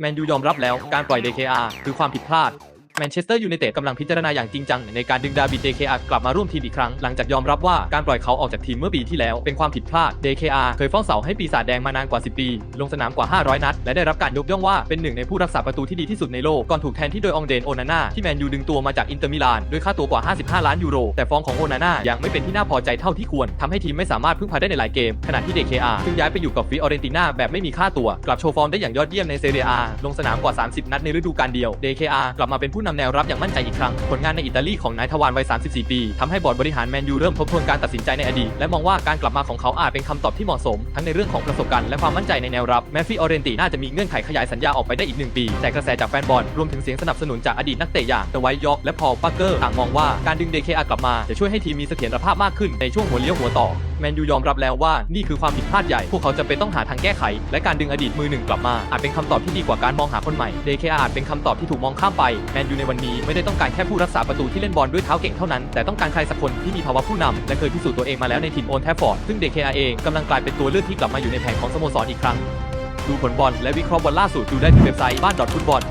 แมนยูยอมรับแล้วการปล่อย DKR คือความผิดพลาด แมนเชสเตอร์ยูไนเต็ดกำลังพิจารณาอย่างจริงจัง ในการดึงดาวิด DKR กลับมาร่วมทีมอีกครั้ง หลังจากยอมรับว่าการปล่อยเขาออกจากทีมเมื่อปีที่แล้ว เป็นความผิดพลาด DKR เคยฟ้องเสาให้ปีศาจแดงมานานกว่า 10 ปี ลงสนามกว่า 500 นัด และได้รับการยกย่องว่าเป็นหนึ่งในผู้รักษาประตูที่ดีที่สุดในโลก ก่อนถูกแทนที่โดยองเดนโอนาน่าที่แมนยูดึงตัวมาจากอินเตอร์มิลานด้วยค่าตัวกว่า 55 ล้านยูโร แต่ฟ้องของโอนาน่ายังไม่เป็นที่น่าพอใจเท่าที่ควรทำให้ทีมไม่สามารถพึ่งพาได้ในหลายเกม ขณะที่ DKR ซึ่งย้ายไปอยู่กับฟิออเรนติน่าแบบไม่มีค่าตัว กลับโชว์ฟอร์มได้อย่างยอดเยี่ยมในเซเรียอาลงสนามกว่า 30 นัดในฤดูกาลเดียว DKR กลับมาเป็นผู้นำแนวรับอย่างมั่นใจอีกครั้ง ผลงานในอิตาลีของนายทวารวัย 34 ปีทำให้บอร์ดบริหารแมนยูเริ่มทบทวนการตัดสินใจในอดีต และมองว่าการกลับมาของเขาอาจเป็นคำตอบที่เหมาะสม ทั้งในเรื่องของประสบการณ์และความมั่นใจในแนวรับแม้ฟิออเรนติน่าจะมีเงื่อนไขขยายสัญญาออกไปได้อีกหนึ่งปี แต่กระแสจากแฟนบอลรวมถึงเสียงสนับสนุนจากอดีตนักเตะอย่างเดวายยอกและพอลปาร์เกอร์ต่างมองว่าการดึง DKR กลับมาจะช่วยให้ทีมมีเสถียรภาพมากขึ้นในช่วงหัวเลี้ยวหัวต่อแมนยูยอมรับแล้วว่านี่คือความผิดพลาดใหญ่ พวกเขาจะเป็นต้องหาทางแก้ไข และการดึงอดีตมือหนึ่งกลับมา อาจเป็นคำตอบที่ดีกว่าการมองหาคนใหม่ DKR อาจเป็นคำตอบที่ถูกมองข้ามไปแมนยูในวันนี้ไม่ได้ต้องการแค่ผู้รักษาประตูที่เล่นบอลด้วยเท้าเก่งเท่านั้นแต่ต้องการใครสักคนที่มีภาวะผู้นำและเคยพิสูจน์ตัวเองมาแล้วในทีมโอนแทฟฟอร์ดซึ่ง DKR เองกำลังกลายเป็นตัวเลือกที่กลับมาอยู่ในแผนของสโมสรอีกครั้งดูผลบอลและวิเคราะห์บอลล่าสุดดูได้ที่เว็บไซต์บ้านดอทฟุตบอล